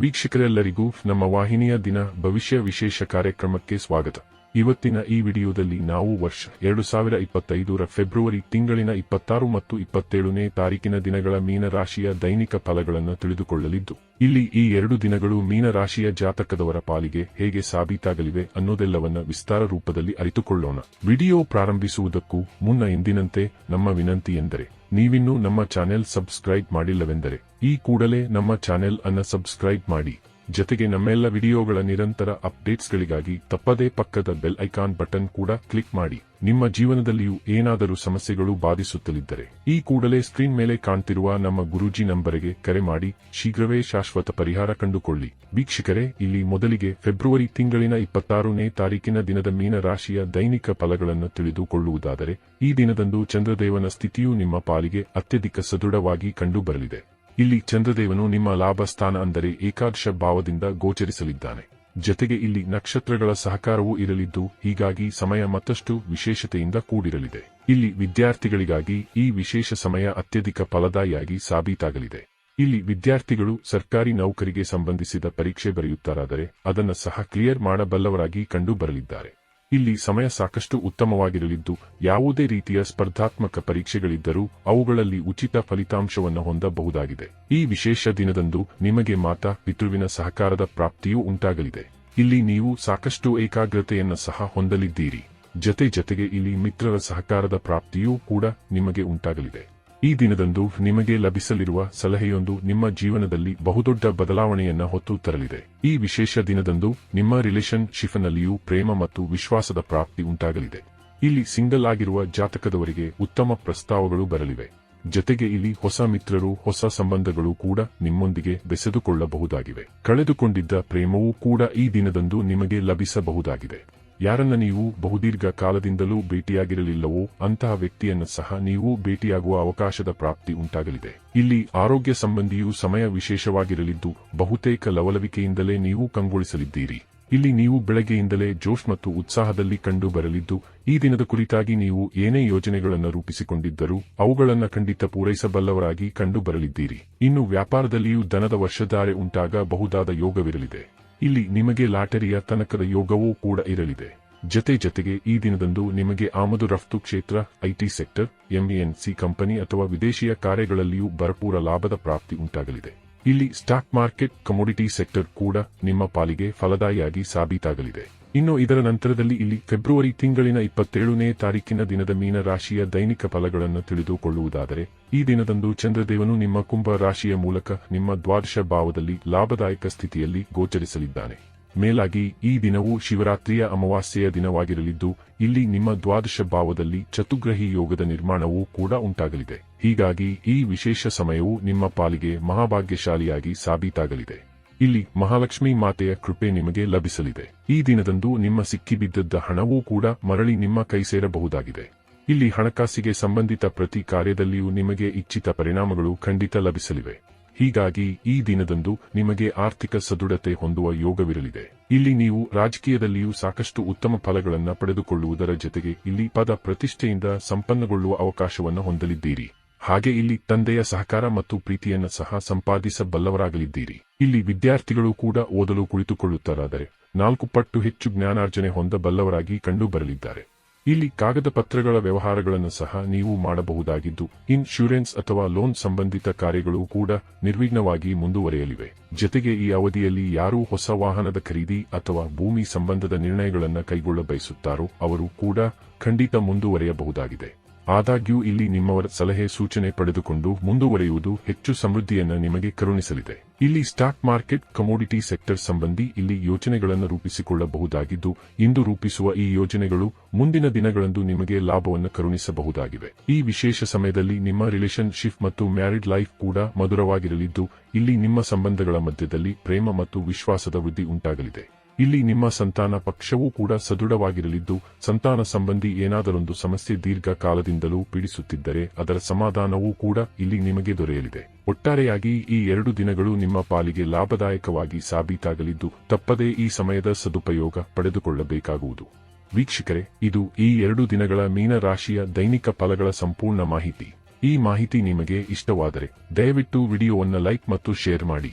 ವೀಕ್ಷಕರೆಲ್ಲರಿಗೂ ನಮ್ಮ ವಾಹಿನಿಯ ದಿನ ಭವಿಷ್ಯ ವಿಶೇಷ ಕಾರ್ಯಕ್ರಮಕ್ಕೆ ಸ್ವಾಗತ. ಇವತ್ತಿನ ಈ ವಿಡಿಯೋದಲ್ಲಿ ನಾವು ವರ್ಷ ಎರಡು ಸಾವಿರ ಇಪ್ಪತ್ತೈದರ ಫೆಬ್ರವರಿ ತಿಂಗಳಿನ ಇಪ್ಪತ್ತಾರು ಮತ್ತು ಇಪ್ಪತ್ತೇಳನೇ ತಾರೀಕಿನ ದಿನಗಳ ಮೀನರಾಶಿಯ ದೈನಿಕ ಫಲಗಳನ್ನು ತಿಳಿದುಕೊಳ್ಳಲಿದ್ದು, ಇಲ್ಲಿ ಈ ಎರಡು ದಿನಗಳು ಮೀನರಾಶಿಯ ಜಾತಕದವರ ಪಾಲಿಗೆ ಹೇಗೆ ಸಾಬೀತಾಗಲಿವೆ ಅನ್ನೋದೆಲ್ಲವನ್ನ ವಿಸ್ತಾರ ರೂಪದಲ್ಲಿ ಅರಿತುಕೊಳ್ಳೋಣ. ವಿಡಿಯೋ ಪ್ರಾರಂಭಿಸುವುದಕ್ಕೂ ಮುನ್ನ ಎಂದಿನಂತೆ ನಮ್ಮ ವಿನಂತಿ ಎಂದರೆ, ನೀವಿನ್ನೂ ನಮ್ಮ ಚಾನೆಲ್ ಸಬ್ಸ್ಕ್ರೈಬ್ ಮಾಡಿಲ್ಲವೆಂದರೆ, ಈ ಕೂಡಲೇ ನಮ್ಮ ಚಾನೆಲ್ ಅನ್ನ ಸಬ್ಸ್ಕ್ರೈಬ್ ಮಾಡಿ. ಜೊತೆಗೆ ನಮ್ಮೆಲ್ಲ ವಿಡಿಯೋಗಳ ನಿರಂತರ ಅಪ್ಡೇಟ್ಸ್ಗಳಿಗಾಗಿ ತಪ್ಪದೇ ಪಕ್ಕದ ಬೆಲ್ ಐಕಾನ್ ಬಟನ್ ಕೂಡ ಕ್ಲಿಕ್ ಮಾಡಿ. ನಿಮ್ಮ ಜೀವನದಲ್ಲಿಯೂ ಏನಾದರೂ ಸಮಸ್ಯೆಗಳು ಬಾಧಿಸುತ್ತಲಿದ್ದರೆ, ಈ ಕೂಡಲೇ ಸ್ಕ್ರೀನ್ ಮೇಲೆ ಕಾಣ್ತಿರುವ ನಮ್ಮ ಗುರೂಜಿ ನಂಬರಿಗೆ ಕರೆ ಮಾಡಿ, ಶೀಘ್ರವೇ ಶಾಶ್ವತ ಪರಿಹಾರ ಕಂಡುಕೊಳ್ಳಿ. ವೀಕ್ಷಕರೇ, ಇಲ್ಲಿ ಮೊದಲಿಗೆ ಫೆಬ್ರವರಿ ತಿಂಗಳಿನ ಇಪ್ಪತ್ತಾರನೇ ತಾರೀಕಿನ ದಿನದ ಮೀನರಾಶಿಯ ದೈನಿಕ ಫಲಗಳನ್ನು ತಿಳಿದುಕೊಳ್ಳುವುದಾದರೆ, ಈ ದಿನದಂದು ಚಂದ್ರದೇವನ ಸ್ಥಿತಿಯು ನಿಮ್ಮ ಪಾಲಿಗೆ ಅತ್ಯಧಿಕ ಸದೃಢವಾಗಿ ಕಂಡುಬರಲಿದೆ. ಇಲ್ಲಿ ಚಂದ್ರದೇವನು ನಿಮ್ಮ ಲಾಭ ಸ್ಥಾನ ಅಂದರೆ ಏಕಾದಶ ಭಾವದಿಂದ ಗೋಚರಿಸಲಿದ್ದಾನೆ. ಜತೆಗೆ ಇಲ್ಲಿ ನಕ್ಷತ್ರಗಳ ಸಹಕಾರವೂ ಇರಲಿದ್ದು, ಹೀಗಾಗಿ ಸಮಯ ಮತ್ತಷ್ಟು ವಿಶೇಷತೆಯಿಂದ ಕೂಡಿರಲಿದೆ. ಇಲ್ಲಿ ವಿದ್ಯಾರ್ಥಿಗಳಿಗಾಗಿ ಈ ವಿಶೇಷ ಸಮಯ ಅತ್ಯಧಿಕ ಫಲದಾಯಿಯಾಗಿ ಸಾಬೀತಾಗಲಿದೆ. ಇಲ್ಲಿ ವಿದ್ಯಾರ್ಥಿಗಳು ಸರ್ಕಾರಿ ನೌಕರಿಗೆ ಸಂಬಂಧಿಸಿದ ಪರೀಕ್ಷೆ ಬರೆಯುತ್ತಾರಾದರೆ, ಅದನ್ನು ಸಹ ಕ್ಲಿಯರ್ ಮಾಡಬಲ್ಲವರಾಗಿ ಕಂಡು ಬರಲಿದ್ದಾರೆ ಇಲ್ಲಿ ಸಮಯ ಸಾಕಷ್ಟು ಉತ್ತಮವಾಗಿರಲಿದ್ದು, ಯಾವುದೇ ರೀತಿಯ ಸ್ಪರ್ಧಾತ್ಮಕ ಪರೀಕ್ಷೆಗಳಿದ್ದರೂ ಅವುಗಳಲ್ಲಿ ಉಚಿತ ಫಲಿತಾಂಶವನ್ನು ಹೊಂದಬಹುದಾಗಿದೆ. ಈ ವಿಶೇಷ ದಿನದಂದು ನಿಮಗೆ ಮಾತಾ ಪಿತೃವಿನ ಸಹಕಾರದ ಪ್ರಾಪ್ತಿಯೂ ಉಂಟಾಗಲಿದೆ. ಇಲ್ಲಿ ನೀವು ಸಾಕಷ್ಟು ಏಕಾಗ್ರತೆಯನ್ನು ಸಹ ಹೊಂದಲಿದ್ದೀರಿ. ಜತೆ ಜತೆಗೆ ಇಲ್ಲಿ ಮಿತ್ರರ ಸಹಕಾರದ ಪ್ರಾಪ್ತಿಯೂ ಕೂಡ ನಿಮಗೆ ಉಂಟಾಗಲಿದೆ. ಈ ದಿನದಂದು ನಿಮಗೆ ಲಭಿಸಲಿರುವ ಸಲಹೆಯೊಂದು ನಿಮ್ಮ ಜೀವನದಲ್ಲಿ ಬಹುದೊಡ್ಡ ಬದಲಾವಣೆಯನ್ನ ಹೊತ್ತು ತರಲಿದೆ. ಈ ವಿಶೇಷ ದಿನದಂದು ನಿಮ್ಮ ರಿಲೇಷನ್ ಶಿಫ್ನಲ್ಲಿಯೂ ಪ್ರೇಮ ಮತ್ತು ವಿಶ್ವಾಸದ ಪ್ರಾಪ್ತಿ ಉಂಟಾಗಲಿದೆ. ಇಲ್ಲಿ ಸಿಂಗಲ್ ಆಗಿರುವ ಜಾತಕದವರಿಗೆ ಉತ್ತಮ ಪ್ರಸ್ತಾವಗಳು ಬರಲಿವೆ. ಜತೆಗೆ ಇಲ್ಲಿ ಹೊಸ ಮಿತ್ರರು, ಹೊಸ ಸಂಬಂಧಗಳು ಕೂಡ ನಿಮ್ಮೊಂದಿಗೆ ಬೆಸೆದುಕೊಳ್ಳಬಹುದಾಗಿವೆ. ಕಳೆದುಕೊಂಡಿದ್ದ ಪ್ರೇಮವೂ ಕೂಡ ಈ ದಿನದಂದು ನಿಮಗೆ ಲಭಿಸಬಹುದಾಗಿದೆ. ಯಾರನ್ನ ನೀವು ಬಹುದೀರ್ಘ ಕಾಲದಿಂದಲೂ ಭೇಟಿಯಾಗಿರಲಿಲ್ಲವೋ ಅಂತಹ ವ್ಯಕ್ತಿಯನ್ನು ಸಹ ನೀವು ಭೇಟಿಯಾಗುವ ಅವಕಾಶದ ಪ್ರಾಪ್ತಿ ಉಂಟಾಗಲಿದೆ. ಇಲ್ಲಿ ಆರೋಗ್ಯ ಸಂಬಂಧಿಯು ಸಮಯ ವಿಶೇಷವಾಗಿರಲಿದ್ದು, ಬಹುತೇಕ ಲವಲವಿಕೆಯಿಂದಲೇ ನೀವು ಕಂಗೊಳಿಸಲಿದ್ದೀರಿ. ಇಲ್ಲಿ ನೀವು ಬೆಳಗ್ಗೆಯಿಂದಲೇ ಜೋಶ್ ಮತ್ತು ಉತ್ಸಾಹದಲ್ಲಿ ಕಂಡು ಬರಲಿದ್ದು ಈ ದಿನದ ಕುರಿತಾಗಿ ನೀವು ಏನೇ ಯೋಜನೆಗಳನ್ನು ರೂಪಿಸಿಕೊಂಡಿದ್ದರೂ, ಅವುಗಳನ್ನು ಖಂಡಿತ ಪೂರೈಸಬಲ್ಲವರಾಗಿ ಕಂಡು ಬರಲಿದ್ದೀರಿ ಇನ್ನು ವ್ಯಾಪಾರದಲ್ಲಿಯೂ ದನದ ವರ್ಷಧಾರೆ ಉಂಟಾಗಬಹುದಾದ ಯೋಗವಿರಲಿದೆ. ಇಲ್ಲಿ ನಿಮಗೆ ಲಾಟರಿಯ ತನಕದ ಯೋಗವೂ ಕೂಡ ಇರಲಿದೆ. ಜತೆ ಜತೆಗೆ ಈ ದಿನದಂದು ನಿಮಗೆ ಆಮದು ರಫ್ತು ಕ್ಷೇತ್ರ, ಐಟಿ ಸೆಕ್ಟರ್ ಎಂಇಎನ್ಸಿ ಕಂಪನಿ ಅಥವಾ ವಿದೇಶಿಯ ಕಾರ್ಯಗಳಲ್ಲಿಯೂ ಭರಪೂರ ಲಾಭದ ಪ್ರಾಪ್ತಿ ಉಂಟಾಗಲಿದೆ. ಇಲ್ಲಿ ಸ್ಟಾಕ್ ಮಾರ್ಕೆಟ್, ಕಮೋಡಿಟಿ ಸೆಕ್ಟರ್ ಕೂಡ ನಿಮ್ಮ ಪಾಲಿಗೆ ಫಲದಾಯಿಯಾಗಿ ಸಾಬೀತಾಗಲಿದೆ. ಇನ್ನು ಇದರ ನಂತರದಲ್ಲಿ ಇಲ್ಲಿ ಫೆಬ್ರವರಿ ತಿಂಗಳಿನ ಇಪ್ಪತ್ತೇಳನೇ ತಾರೀಕಿನ ದಿನದ ಮೀನ ರಾಶಿಯ ದೈನಿಕ ಫಲಗಳನ್ನು ತಿಳಿದುಕೊಳ್ಳುವುದಾದರೆ, ಈ ದಿನದಂದು ಚಂದ್ರದೇವನು ನಿಮ್ಮ ಕುಂಭ ರಾಶಿಯ ಮೂಲಕ ನಿಮ್ಮ ದ್ವಾದಶ ಭಾವದಲ್ಲಿ ಲಾಭದಾಯಕ ಸ್ಥಿತಿಯಲ್ಲಿ ಗೋಚರಿಸಲಿದ್ದಾನೆ. ಮೇಲಾಗಿ, ಈ ದಿನವು ಶಿವರಾತ್ರಿಯ ಅಮಾವಾಸ್ಯೆಯ ದಿನವಾಗಿರಲಿದ್ದು, ಇಲ್ಲಿ ನಿಮ್ಮ ದ್ವಾದಶ ಭಾವದಲ್ಲಿ ಚತುಗ್ರಹಿ ಯೋಗದ ನಿರ್ಮಾಣವೂ ಕೂಡ ಉಂಟಾಗಲಿದೆ. ಹೀಗಾಗಿ, ಈ ವಿಶೇಷ ಸಮಯವು ನಿಮ್ಮ ಪಾಲಿಗೆ ಮಹಾಭಾಗ್ಯಶಾಲಿಯಾಗಿ ಸಾಬೀತಾಗಲಿದೆ. ಇಲ್ಲಿ ಮಹಾಲಕ್ಷ್ಮಿ ಮಾತೆಯ ಕೃಪೆ ನಿಮಗೆ ಲಭಿಸಲಿದೆ. ಈ ದಿನದಂದು ನಿಮ್ಮ ಸಿಕ್ಕಿಬಿದ್ದದ್ದ ಹಣವೂ ಕೂಡ ಮರಳಿ ನಿಮ್ಮ ಕೈ ಸೇರಬಹುದಾಗಿದೆ. ಇಲ್ಲಿ ಹಣಕಾಸಿಗೆ ಸಂಬಂಧಿತ ಪ್ರತಿ ಕಾರ್ಯದಲ್ಲಿಯೂ ನಿಮಗೆ ಇಚ್ಛಿತ ಪರಿಣಾಮಗಳು ಖಂಡಿತ ಲಭಿಸಲಿವೆ. ಹೀಗಾಗಿ ಈ ದಿನದಂದು ನಿಮಗೆ ಆರ್ಥಿಕ ಸದೃಢತೆ ಹೊಂದುವ ಯೋಗವಿರಲಿದೆ. ಇಲ್ಲಿ ನೀವು ರಾಜಕೀಯದಲ್ಲಿಯೂ ಸಾಕಷ್ಟು ಉತ್ತಮ ಫಲಗಳನ್ನು ಪಡೆದುಕೊಳ್ಳುವುದರ ಜೊತೆಗೆ ಇಲ್ಲಿ ಪದ ಪ್ರತಿಷ್ಠೆಯಿಂದ ಸಂಪನ್ನಗೊಳ್ಳುವ ಅವಕಾಶವನ್ನು ಹೊಂದಲಿದ್ದೀರಿ. ಹಾಗೆ ಇಲ್ಲಿ ತಂದೆಯ ಸಹಕಾರ ಮತ್ತು ಪ್ರೀತಿಯನ್ನು ಸಹ ಸಂಪಾದಿಸಬಲ್ಲವರಾಗಲಿದ್ದೀರಿ. ಇಲ್ಲಿ ವಿದ್ಯಾರ್ಥಿಗಳು ಕೂಡ ಓದಲು ಕುಳಿತುಕೊಳ್ಳುತ್ತಾರಾದರೆ ನಾಲ್ಕು ಪಟ್ಟು ಹೆಚ್ಚು ಜ್ಞಾನಾರ್ಜನೆ ಹೊಂದಬಲ್ಲವರಾಗಿ ಕಂಡು ಬರಲಿದ್ದಾರೆ. ಇಲ್ಲಿ ಕಾಗದ ಪತ್ರಗಳ ವ್ಯವಹಾರಗಳನ್ನು ಸಹ ನೀವು ಮಾಡಬಹುದಾಗಿದ್ದು, ಇನ್ಶೂರೆನ್ಸ್ ಅಥವಾ ಲೋನ್ ಸಂಬಂಧಿತ ಕಾರ್ಯಗಳು ಕೂಡ ನಿರ್ವಿಘ್ನವಾಗಿ ಮುಂದುವರೆಯಲಿವೆ. ಜತೆಗೆ ಈ ಅವಧಿಯಲ್ಲಿ ಯಾರೂ ಹೊಸ ವಾಹನದ ಖರೀದಿ ಅಥವಾ ಭೂಮಿ ಸಂಬಂಧದ ನಿರ್ಣಯಗಳನ್ನು ಕೈಗೊಳ್ಳ ಬಯಸುತ್ತಾರೋ ಅವರು ಕೂಡ ಖಂಡಿತ ಮುಂದುವರೆಯಬಹುದಾಗಿದೆ. ಆದಾಗ್ಯೂ ಇಲ್ಲಿ ನಿಮ್ಮವರ ಸಲಹೆ ಸೂಚನೆ ಪಡೆದುಕೊಂಡು ಮುಂದುವರೆಯುವುದು ಹೆಚ್ಚು ಸಮೃದ್ಧಿಯನ್ನು ನಿಮಗೆ ಕರುಣಿಸಲಿದೆ. ಇಲ್ಲಿ ಸ್ಟಾಕ್ ಮಾರ್ಕೆಟ್ ಕಮೋಡಿಟಿ ಸೆಕ್ಟರ್ ಸಂಬಂಧಿ ಇಲ್ಲಿ ಯೋಜನೆಗಳನ್ನು ರೂಪಿಸಿಕೊಳ್ಳಬಹುದಾಗಿದ್ದು, ಇಂದು ರೂಪಿಸುವ ಈ ಯೋಜನೆಗಳು ಮುಂದಿನ ದಿನಗಳಂದು ನಿಮಗೆ ಲಾಭವನ್ನು ಕರುಣಿಸಬಹುದಾಗಿವೆ. ಈ ವಿಶೇಷ ಸಮಯದಲ್ಲಿ ನಿಮ್ಮ ರಿಲೇಶನ್ಶಿಪ್ ಮತ್ತು ಮ್ಯಾರಿಡ್ ಲೈಫ್ ಕೂಡ ಮಧುರವಾಗಿರಲಿದ್ದು, ಇಲ್ಲಿ ನಿಮ್ಮ ಸಂಬಂಧಗಳ ಮಧ್ಯದಲ್ಲಿ ಪ್ರೇಮ ಮತ್ತು ವಿಶ್ವಾಸದ ವೃದ್ಧಿ ಉಂಟಾಗಲಿದೆ. ಇಲ್ಲಿ ನಿಮ್ಮ ಸಂತಾನ ಪಕ್ಷವೂ ಕೂಡ ಸದೃಢವಾಗಿರಲಿದ್ದು, ಸಂತಾನ ಸಂಬಂಧಿ ಏನಾದರೊಂದು ಸಮಸ್ಯೆ ದೀರ್ಘಕಾಲದಿಂದಲೂ ಪೀಡಿಸುತ್ತಿದ್ದರೆ ಅದರ ಸಮಾಧಾನವೂ ಕೂಡ ಇಲ್ಲಿ ನಿಮಗೆ ದೊರೆಯಲಿದೆ. ಒಟ್ಟಾರೆಯಾಗಿ ಈ ಎರಡು ದಿನಗಳು ನಿಮ್ಮ ಪಾಲಿಗೆ ಲಾಭದಾಯಕವಾಗಿ ಸಾಬೀತಾಗಲಿದ್ದು, ತಪ್ಪದೇ ಈ ಸಮಯದ ಸದುಪಯೋಗ ಪಡೆದುಕೊಳ್ಳಬೇಕಾಗುವುದು. ವೀಕ್ಷಕರೇ, ಇದು ಈ ಎರಡು ದಿನಗಳ ಮೀನರಾಶಿಯ ದೈನಿಕ ಫಲಗಳ ಸಂಪೂರ್ಣ ಮಾಹಿತಿ. ಈ ಮಾಹಿತಿ ನಿಮಗೆ ಇಷ್ಟವಾದರೆ, ದಯವಿಟ್ಟು ವಿಡಿಯೋವನ್ನು ಲೈಕ್ ಮತ್ತು ಶೇರ್ ಮಾಡಿ.